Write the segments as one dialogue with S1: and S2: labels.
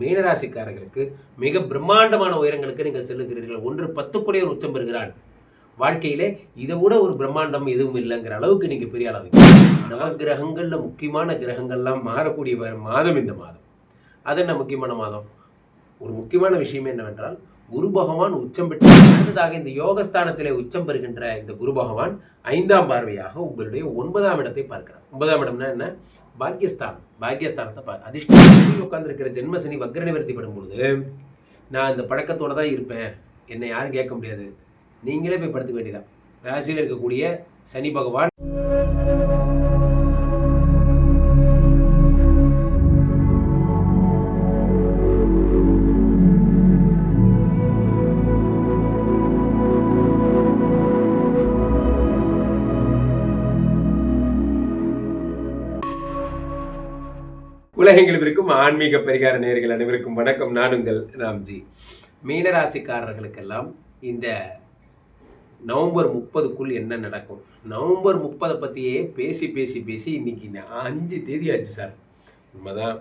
S1: மீனராசிக்காரர்களுக்கு மிக பிரம்மாண்டமான உயரங்களுக்கு நீங்கள் செல்லுகிறீர்கள். ஒன்று பத்துக்குடைய ஒரு உச்சம் பெறுகிறான். வாழ்க்கையிலே இதை விட ஒரு பிரம்மாண்டம் எதுவும் இல்லைங்கிற அளவுக்கு நீங்க பெரிய அளவுக்கு நவகிரகங்கள்ல முக்கியமான கிரகங்கள்லாம் மாறக்கூடிய மாதம் இந்த மாதம். அது என்ன முக்கியமான மாதம்? ஒரு முக்கியமான விஷயம் என்னவென்றால் குரு பகவான் உச்சம் பெற்று அடுத்ததாக இந்த யோகஸ்தானத்திலே உச்சம் பெறுகின்ற இந்த குரு பகவான் ஐந்தாம் பார்வையாக உங்களுடைய ஒன்பதாம் இடத்தை பார்க்கிறார். ஒன்பதாம் இடம்னா என்ன? பாக்கியஸ்தானம் பாக்கியஸ்தானத்தை பா அதிர்ஷ்டம் உட்கார்ந்திருக்கிற ஜென்மசனி வக்ர நிவர்த்தி படும் பொழுது நான் இந்த பழக்கத்தோடு தான் இருப்பேன். என்னை யாரும் கேட்க முடியாது. நீங்களே போய் படுத்துக்க வேண்டியதான் ராசியில் இருக்கக்கூடிய சனி பகவான் உலகெங்கிலும் இருக்கும் ஆன்மீக பரிகார நேர்கள் அனைவருக்கும் வணக்கம். நான் உங்கள் ராம்ஜி. மீனராசிக்காரர்களுக்கெல்லாம் இந்த நவம்பர் முப்பதுக்குள் என்ன நடக்கும்? நவம்பர் முப்பதை பற்றியே பேசி பேசி பேசி இன்னைக்கு நான் அஞ்சு தேதி ஆச்சு சார். உண்மைதான்.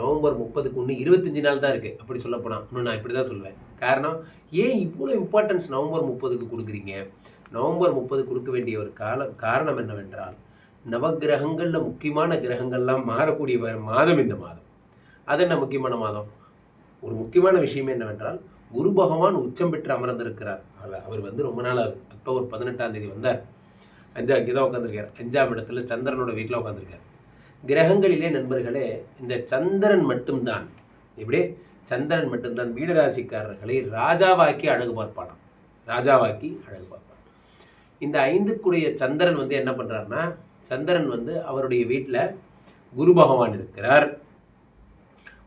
S1: நவம்பர் முப்பதுக்கு ஒன்று இருபத்தஞ்சு நாள் தான் இருக்குது அப்படி சொல்ல போனால் இன்னும் நான் இப்படி தான் சொல்லுவேன் காரணம் ஏன் இவ்வளோ இம்பார்ட்டன்ஸ் நவம்பர் முப்பதுக்கு கொடுக்குறீங்க? நவம்பர் முப்பது கொடுக்க வேண்டிய ஒரு காலம் காரணம் என்னவென்றால் நவக்கிரகங்களில் முக்கியமான கிரகங்கள்லாம் மாறக்கூடிய மாதம் இந்த மாதம். அது என்ன முக்கியமான மாதம்? ஒரு முக்கியமான விஷயம் என்னவென்றால் குரு பகவான் உச்சம் பெற்று அமர்ந்திருக்கிறார். அவர் அவர் வந்து ரொம்ப நாள் அக்டோபர் பதினெட்டாம் தேதி வந்தார். அஞ்சா இங்கே தான் உட்காந்துருக்கார் அஞ்சாம் இடத்துல சந்திரனோட வீட்டில் உட்காந்துருக்கார் கிரகங்களிலே நண்பர்களே இந்த சந்திரன் மட்டும்தான். இப்படியே சந்திரன் மட்டும்தான். வீடராசிக்காரர்களை ராஜாவாக்கி அழகு பார்ப்பானாம். ராஜாவாக்கி அழகு பார்ப்பான். இந்த ஐந்துக்குடைய சந்திரன் வந்து என்ன பண்ணுறாருன்னா சந்திரன் வந்து அவருடைய வீட்டில் குரு பகவான் இருக்கிறார்.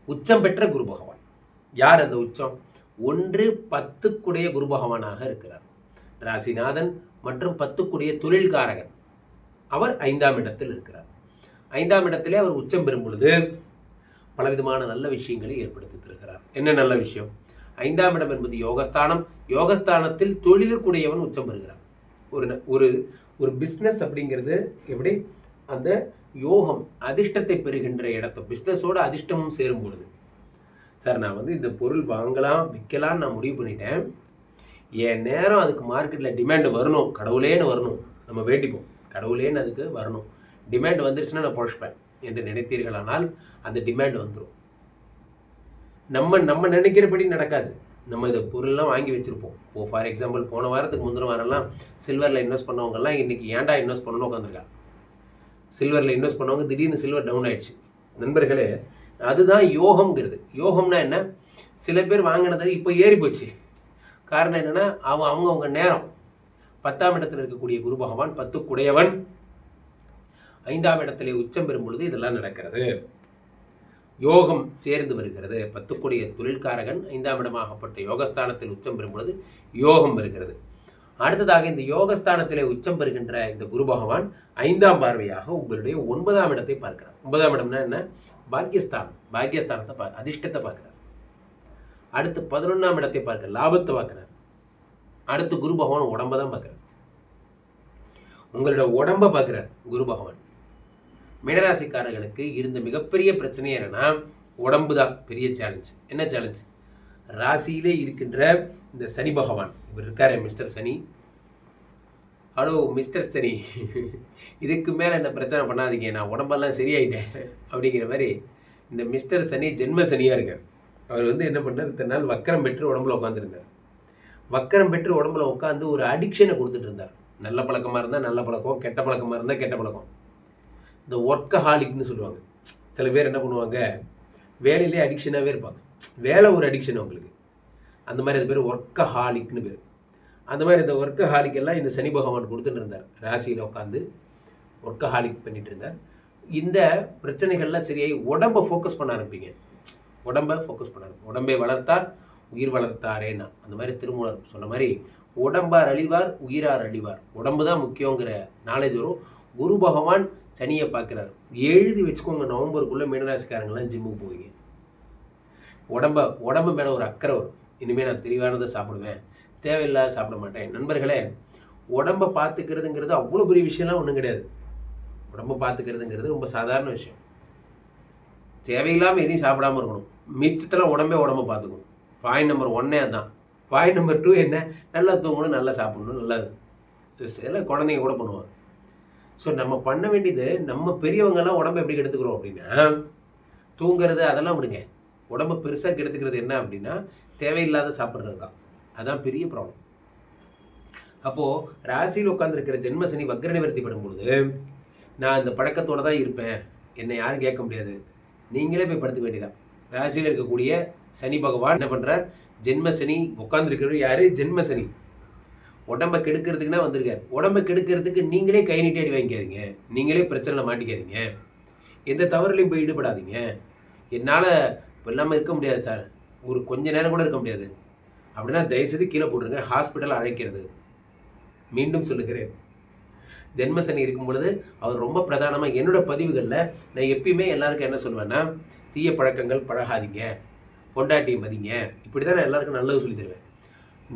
S1: உச்சம் பெற்ற குரு பகவான். யார் அந்த உச்சம்? ஒன்று பத்துக்குடைய குரு பகவானாக இருக்கிறார். ராசிநாதன் மற்றும் பத்துக்குடைய தொழில்காரகன். அவர் ஐந்தாம் இடத்தில் இருக்கிறார். ஐந்தாம் இடத்திலே அவர் உச்சம் பெறும் பொழுது பலவிதமான நல்ல விஷயங்களை ஏற்படுத்தி தருகிறார். என்ன நல்ல விஷயம்? ஐந்தாம் இடம் என்பது யோகஸ்தானம். யோகஸ்தானத்தில் தொழிலுக்குடையவன் உச்சம் பெறுகிறார். ஒரு ந- ஒரு ஒரு பிஸ்னஸ் அப்படிங்கிறது எப்படி? அந்த யோகம் அதிர்ஷ்டத்தை பெறுகின்ற இடத்த பிஸ்னஸோட அதிர்ஷ்டமும் சேரும் பொழுது. சார் நான் வந்து இந்த பொருள் வாங்கலாம் விற்கலாம்னு நான் முடிவு பண்ணிட்டேன். என் நேரம் அதுக்கு மார்க்கெட்டில் டிமாண்டு வரணும். கடவுளேன்னு வரணும். நம்ம வேண்டிப்போம். கடவுளேன்னு அதுக்கு வரணும். டிமாண்ட் வந்துருச்சுன்னா நான் பொழைப்பேன் என்று நினைத்தீர்களானால் அந்த டிமாண்ட் வந்துடும் நம்ம நம்ம நினைக்கிறபடி நடக்காது. நம்ம இதை பொருள்லாம் வாங்கி வச்சுருப்போம். இப்போ ஃபார் எக்ஸாம்பிள் போன வாரத்துக்கு முந்தின வாரம்லாம் சில்வரில் இன்வெஸ்ட் பண்ணவங்கலாம் இன்றைக்கி ஏன்டா இன்வெஸ்ட் பண்ணணும்னு உட்காந்துருக்கா சில்வரில் இன்வெஸ்ட் பண்ணவங்க திடீர்னு சில்வர் டவுன் ஆயிடுச்சு. நண்பர்களே அதுதான் யோகம்ங்கிறது. யோகம்னா என்ன? சில பேர் வாங்கினது இப்போ ஏறி போச்சு. காரணம் என்னன்னா அவங்க அவங்கவுங்க நேரம். பத்தாம் இடத்துல இருக்கக்கூடிய குரு பகவான் பத்துக்குடையவன். ஐந்தாம் இடத்திலே உச்சம் பெறும் பொழுது இதெல்லாம் நடக்கிறது. யோகம் சேர்ந்து வருகிறது. பத்துக்குடைய தொழில்காரகன் ஐந்தாம் இடமாகப்பட்ட யோகஸ்தானத்தில் உச்சம் பெறும் பொழுது யோகம் வருகிறது. அடுத்ததாக இந்த யோகஸ்தானத்திலே உச்சம் பெறுகின்ற இந்த குரு பகவான் ஐந்தாம் பார்வையாக உங்களுடைய ஒன்பதாம் இடத்தை பார்க்கிறார். ஒன்பதாம் இடம்னா என்ன? பாக்கியஸ்தானம். பாக்கியஸ்தானத்தை பா அதிர்ஷ்டத்தை பார்க்கிறார். அடுத்து பதினொன்றாம் இடத்தை பார்க்க லாபத்தை பார்க்கிறார். அடுத்து குரு பகவான் உடம்பை தான் பார்க்கிறார். உங்களோட உடம்பை பார்க்கிறார் குரு பகவான். மீனராசிக்காரர்களுக்கு இருந்த மிகப்பெரிய பிரச்சனை என்னென்னா உடம்பு தான் பெரிய சேலஞ்ச் என்ன சேலஞ்ச் ராசியிலே இருக்கின்ற இந்த சனி பகவான். இவர் இருக்காரு mister Shani. Hello mister Shani. இதுக்கு மேலே என்ன பிரச்சனை பண்ணாதீங்க நான் உடம்பெல்லாம் சரியாயிட்டேன் அப்படிங்கிற மாதிரி இந்த மிஸ்டர் சனி ஜென்ம சனியாக இருக்கார். அவர் வந்து என்ன பண்ணார் இத்தனை நாள் வக்கரம் பெற்று உடம்புல உட்காந்துருந்தார் வக்கரம் பெற்று உடம்புல உட்காந்து ஒரு அடிக்ஷனை கொடுத்துட்டு இருந்தார். நல்ல பழக்கமாக இருந்தால் நல்ல பழக்கம் கெட்ட பழக்கமாக இருந்தால் கெட்ட பழக்கம். இந்த ஒர்க்கஹாலிக்னு சொல்லுவாங்க. சில பேர் என்ன பண்ணுவாங்க? வேலையிலே அடிக்ஷனாகவே இருப்பாங்க. வேலை ஒரு அடிக்ஷன் அவங்களுக்கு. அந்த மாதிரி அது பேர் ஒர்க்கஹாலிக்னு பேர். அந்த மாதிரி இந்த ஒர்க்கஹாலிக் எல்லாம் இந்த சனி பகவான் கொடுத்துட்டு இருந்தார். ராசியில் உட்காந்து ஒர்க்கஹாலிக் பண்ணிட்டு இருந்தார். இந்த பிரச்சனைகள்லாம் சரியாகி உடம்பை ஃபோக்கஸ் பண்ண ஆரம்பிங்க. உடம்பை ஃபோக்கஸ் பண்ண ஆரம்பிங்க. உடம்பை வளர்த்தார் உயிர் வளர்த்தாரேன்னா. அந்த மாதிரி திருமூலர் சொன்ன மாதிரி உடம்பார் அழிவார் உயிரார் அழிவார். உடம்பு தான் முக்கியங்கிற நாலேஜ் வரும். குரு பகவான் சனியை பார்க்குறாரு. எழுதி வச்சுக்கோங்க நவம்பருக்குள்ளே மீனராசிக்காரங்களாம் ஜிம்முக்கு போவீங்க. உடம்ப உடம்பு மேலே ஒரு அக்கறை வரும். இனிமேல் நான் தெளிவானதை சாப்பிடுவேன். தேவையில்லாத சாப்பிட மாட்டேன். நண்பர்களே உடம்பை பார்த்துக்கிறதுங்கிறது அவ்வளோ பெரிய விஷயம்லாம் ஒன்றும் கிடையாது. உடம்பை பார்த்துக்கிறதுங்கிறது ரொம்ப சாதாரண விஷயம். தேவையில்லாமல் எதையும் சாப்பிடாம இருக்கணும். மிச்சத்தில் உடம்பே உடம்ப பார்த்துக்கணும் பாயிண்ட் நம்பர் ஒன்னே அதுதான் பாயிண்ட் நம்பர் டூ என்ன? நல்லா தூங்கணும் நல்லா சாப்பிடணும் நல்லா சில குழந்தைங்க கூட பண்ணுவாங்க. ஸோ நம்ம பண்ண வேண்டியது நம்ம பெரியவங்கெல்லாம் உடம்ப எப்படி கெடுத்துக்கிறோம் அப்படின்னா தூங்குறது அதெல்லாம் விடுங்க. உடம்பு பெருசாக கெடுத்துக்கிறது என்ன அப்படின்னா தேவையில்லாத சாப்பிட்றது தான். அதான் பெரிய ப்ராப்ளம் அப்போது ராசியில் உட்காந்துருக்கிற ஜென்மசனி வக்ர நிவர்த்தி பண்ணும்பொழுது நான் இந்த பழக்கத்தோடு தான் இருப்பேன். என்னை யாரும் கேட்க முடியாது. நீங்களே போய் படுத்துக்க வேண்டியதான் ராசியில் இருக்கக்கூடிய சனி பகவான் என்ன பண்ணுறார் ஜென்மசனி உட்காந்துருக்கிறது யார்? ஜென்மசனி உடம்ப கெடுக்கிறதுக்குன்னா வந்திருக்காரு. உடம்பை கெடுக்கிறதுக்கு நீங்களே கை நீட்டி வாங்கிக்காதீங்க. நீங்களே பிரச்சனையில் மாட்டிக்காதீங்க. எந்த தவறுலையும் போய் ஈடுபடாதீங்க. என்னால் இல்லாமல் இருக்க முடியாது சார். ஒரு கொஞ்ச நேரம் கூட இருக்க முடியாது. அப்படின்னா தயவுசெய்து கீழே போட்டுருங்க. ஹாஸ்பிட்டல் அழைக்கிறது. மீண்டும் சொல்லுகிறேன். ஜென்மசனி இருக்கும் பொழுது அவர் ரொம்ப பிரதானமாக என்னோட பதிவுகளில் நான் எப்பயுமே எல்லாருக்கும் என்ன சொல்லுவேன்னா தீய பழக்கங்கள் பழகாதீங்க. பொண்டாட்டி மதிங்க. இப்படி தான் நான் எல்லாருக்கும் நல்லது சொல்லி தருவேன்.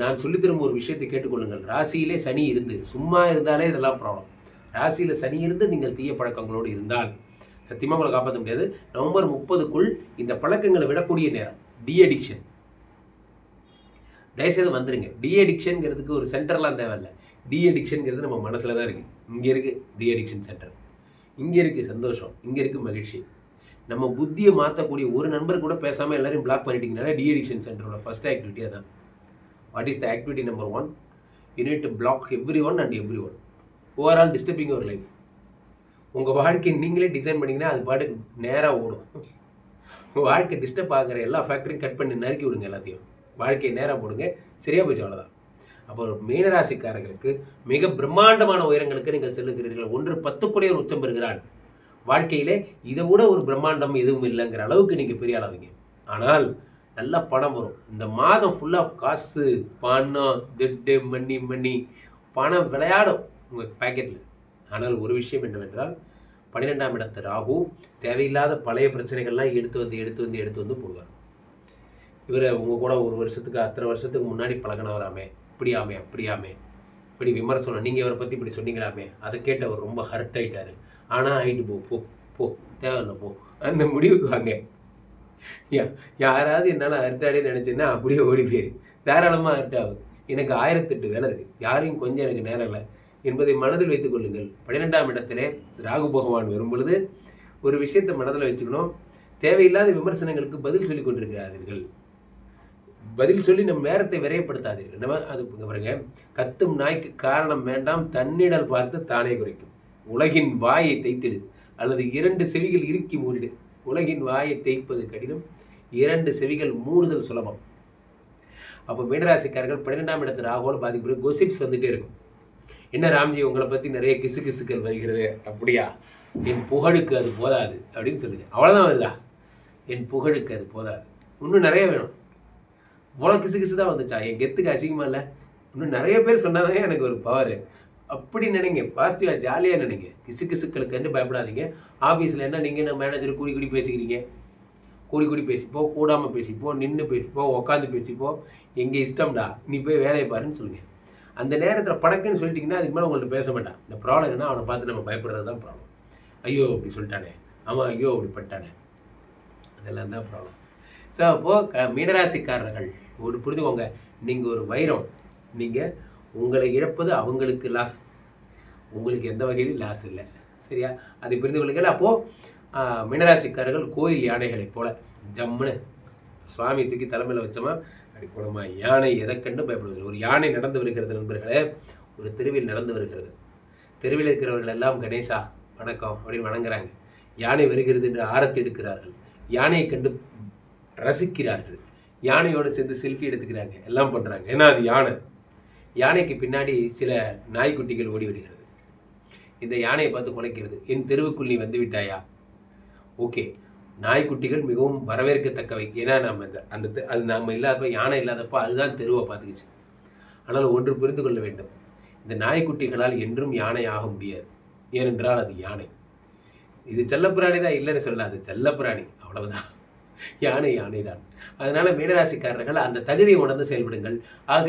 S1: நான் சொல்லித் தரும் ஒரு விஷயத்தை கேட்டுக்கொள்ளுங்கள். ராசியிலே சனி இருந்து சும்மா இருந்தாலே இதெல்லாம் ப்ராப்ளம் ராசியில் சனி இருந்து நீங்கள் தீய பழக்கங்களோடு இருந்தால் சத்தியமாக உங்களை காப்பாற்ற முடியாது. நவம்பர் முப்பதுக்குள் இந்த பழக்கங்களை விடக்கூடிய நேரம் டி அடிக்ஷன் தயவுசெய்து வந்துடுங்க டி அடிக்ஷன்ங்கிறதுக்கு ஒரு சென்டர்லாம் தேவையில்லை. டி அடிக்ஷன்ங்கிறது நம்ம மனசில் தான் இருக்குது இங்கே இருக்குது டி அடிக்ஷன் சென்டர் இங்கே இருக்குது சந்தோஷம். இங்கே இருக்குது மகிழ்ச்சி. நம்ம புத்தியை மாற்றக்கூடிய ஒரு நண்பர் கூட பேசாமல் எல்லாரையும் பிளாக் பண்ணிட்டீங்கனால டி அடிக்ஷன் சென்டரோட ஃபஸ்ட் ஆக்டிவிட்டி தான் what is the activity number one you need to block everyone and everyone overall disturbing your life உங்கள் வாழ்க்கையை நீங்களே டிசைன் பண்ணிங்கன்னா அது பாட்டுக்கு நேராக ஓடும். உங்கள் வாழ்க்கை டிஸ்டர்ப் ஆகிற எல்லா ஃபேக்டரியும் கட் பண்ணி நறுக்கி விடுங்க எல்லாத்தையும். வாழ்க்கையை நேராக போடுங்க. சரியாக போச்சு அவ்வளோதான் அப்போ மீனராசிக்காரர்களுக்கு மிக பிரம்மாண்டமான உயரங்களுக்கு நீங்கள் செல்லுகிறீர்கள். ஒன்று பத்துக்குடைய ஒரு உச்சம் பெறுகிறான். வாழ்க்கையிலே இதை விட ஒரு பிரம்மாண்டம் எதுவும் இல்லைங்கிற அளவுக்கு நீங்கள் பெரிய அளவுங்க ஆனால் நல்ல பணம் வரும். இந்த மாதம் ஃபுல்லாக காசு பணம் திட்டு மண்ணி மணி பணம் விளையாடும் உங்கள் பேக்கெட்டில் ஆனால் ஒரு விஷயம் என்னவென்றால் பன்னிரெண்டாம் இடத்து ராகு தேவையில்லாத பழைய பிரச்சனைகள்லாம் எடுத்து வந்து எடுத்து வந்து எடுத்து வந்து போடுவார். இவரை உங்கள் கூட ஒரு வருஷத்துக்கு அத்தனை வருஷத்துக்கு முன்னாடி பழகினவராமே. இப்படியாமே அப்படியாமே இப்படி விமர்சனம் நீங்கள் இவரை பற்றி இப்படி சொன்னீங்களாமே. அதை கேட்டு அவர் ரொம்ப ஹர்ட் ஆகிட்டார் ஆனால் ஆயிட்டு போ போ போ தேவையில்லை போ. அந்த முடிவுக்கு வாங்க. யாராவது என்னால் ஹர்ட்டாடே நினச்சேன்னா அப்படியே ஓடி போயிரு. தாராளமாக ஹர்ட் ஆகும் எனக்கு ஆயிரத்தெட்டு வேலை இருக்குது யாரையும் கொஞ்சம் எனக்கு நேரம் இல்லை. என்பதை மனதில் வைத்துக் கொள்ளுங்கள். பன்னிரெண்டாம் இடத்திலே ராகு பகவான் வரும் பொழுது ஒரு விஷயத்தை மனதில் வச்சுக்கணும். தேவையில்லாத விமர்சனங்களுக்கு பதில் சொல்லிக் கொண்டிருக்கிறார்கள் பதில் சொல்லி நம் நேரத்தை விரையப்படுத்தாதீர்கள் நம்ம அது பாருங்க. கத்தும் நாய்க்கு காரணம் வேண்டாம். தன்னிடல் பார்த்து தானே குறைக்கும். உலகின் வாயை தைத்திடு. அல்லது இரண்டு செவிகள் இறுக்கி மூடிடு. உலகின் வாயை தேய்ப்பது கடினம். இரண்டு செவிகள் மூடுதல் சுலபம். அப்போ மீனராசிக்காரர்கள் பன்னிரெண்டாம் இடத்து ராகுவோட பாதிப்பு கொசிப்ஸ் வந்துட்டே இருக்கும். என்ன ராம்ஜி உங்களை பற்றி நிறைய கிசு கிசுக்கள் வருகிறது. அப்படியா? என் புகழுக்கு அது போதாது. அப்படின்னு சொல்லுங்க. அவ்வளோதான் வருதா? என் புகழுக்கு அது போதாது. இன்னும் நிறைய வேணும். இவ்வளோ கிசு கிசு தான் வந்துச்சா? என் கெத்துக்கு அசிங்கமாக இல்லை? இன்னும் நிறைய பேர் சொன்னாதான் எனக்கு ஒரு பவர் அப்படி நினைங்க பாசிட்டிவாக ஜாலியாக நினைங்க. கிசு கிசுக்களுக்கு பயப்படாதீங்க ஆஃபீஸில் என்ன நீங்கள் என்ன மேனேஜர் கூடி கூடி பேசிக்கிறீங்க? கூடி கூடி பேசிப்போ கூடாமல் பேசிப்போ நின்று பேசிப்போ உட்காந்து பேசிப்போ எங்கே இஷ்டம்டா நீ போய் வேலையை பாருன்னு சொல்லுங்கள் அந்த நேரத்தில் படக்குன்னு சொல்லிட்டீங்கன்னா அதுக்கு மேலே உங்கள்ட்ட பேச மாட்டான் இந்த ப்ராப்ளம் என்ன அவனை பார்த்து நம்ம பயப்படுறது தான் ப்ராப்ளம் ஐயோ அப்படி சொல்லிட்டானே. ஆமாம் ஐயோ அப்படி பட்டானே அதெல்லாம் தான் ப்ராப்ளம் ஸோ அப்போது க மீனராசிக்காரர்கள் ஒரு புரிஞ்சுக்கோங்க. நீங்கள் ஒரு வைரம். நீங்கள் உங்களை இழப்பது அவங்களுக்கு லாஸ் உங்களுக்கு எந்த வகையிலும் லாஸ் இல்லை. சரியா? அதை புரிந்து கொள்ளுங்கள். அப்போது மீனராசிக்காரர்கள் கோயில் யானைகளைப் போல ஜம்முன்னு சுவாமி தூக்கி தலைமையில் வச்சோமா? அப்படி போனோமா? யானை எதை கண்டு பயப்படுவதில்லை ஒரு யானை நடந்து வருகிறது நண்பர்களே ஒரு தெருவில் நடந்து வருகிறது. தெருவில் இருக்கிறவர்கள் எல்லாம் கணேசா வணக்கம் அப்படின்னு வணங்குறாங்க. யானை வருகிறது என்று ஆரத்தி எடுக்கிறார்கள். யானையை கண்டு ரசிக்கிறார்கள். யானையோடு சேர்ந்து செல்ஃபி எடுத்துக்கிறாங்க. எல்லாம் பண்ணுறாங்க ஏன்னா அது யானை. யானைக்கு பின்னாடி சில நாய்க்குட்டிகள் ஓடி வருகிறது. இந்த யானையை பார்த்து குலைக்கிறது. என் தெருவுக்குள் நீ வந்து விட்டாயா? ஓகே. நாய்க்குட்டிகள் மிகவும் வரவேற்கத்தக்கவை. ஏன்னா நம்ம இந்த அந்த அது நம்ம இல்லாதப்ப யானை இல்லாதப்போ அதுதான் தெருவை பார்த்துக்குச்சு. ஆனால் ஒன்று புரிந்து கொள்ள வேண்டும். இந்த நாய்க்குட்டிகளால் என்றும் யானை ஆக முடியாது. ஏனென்றால் அது யானை. இது செல்லப்பிராணி தான் இல்லைன்னு சொல்ல அது செல்லப்பிராணி. அவ்வளவுதான். யானை யானை தான் அதனால மீனராசிக்காரர்கள் அந்த தகுதியை உணர்ந்து செயல்படுங்கள். ஆக